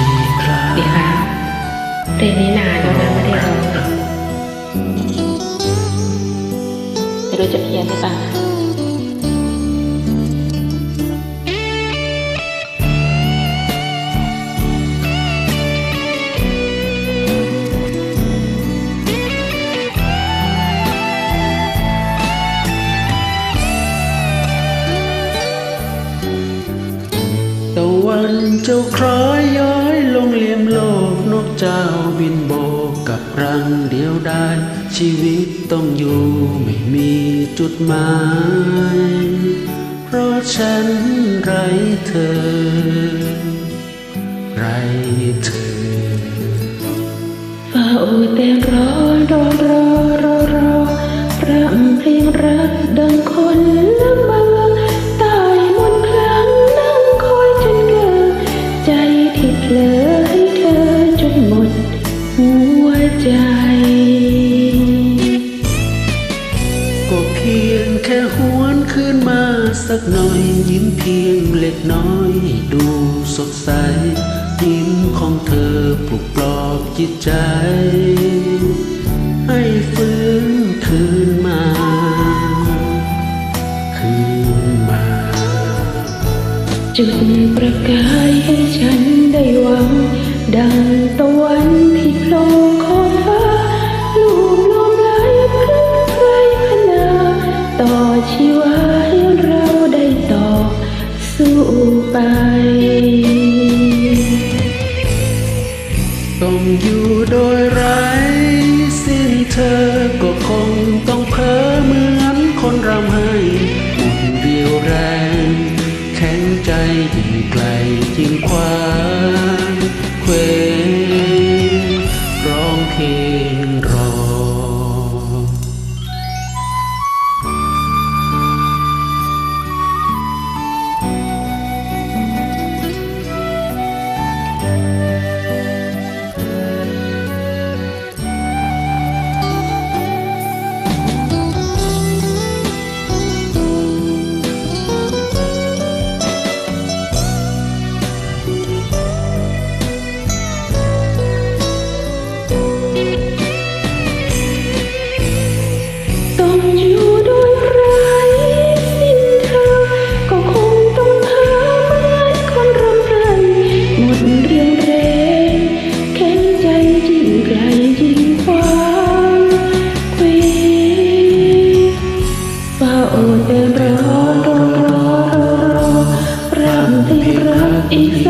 ดีครับดีค่ะเพลงนี้นานแล้วนะไม่ได้ร้องไม่รู้จะเพี้ยนหรือเปล่านะตะวันเจ้าคล้อยย้อ เจ้าบินโบกกับรังเดียวได้ ชีวิตต้องอยู่ไม่มีจุดหมาย เพราะฉันไรเธอ ไรเธอเฝ้าแต่รอรอรอรอ สักหน่อยยิ้มเพียงเล็กน้อย ดูสดใส ยิ้มของเธอปลุกปลอบจิตใจ ให้ฟื้นคืนมา คืนมา จุดประกายให้ฉันได้หวัง ดังตะวันที่โผล่ ต้องอยู่โดยไร้สิ้นเธอก็คงต้องเพ้อเหมือนคนรำให้ งรั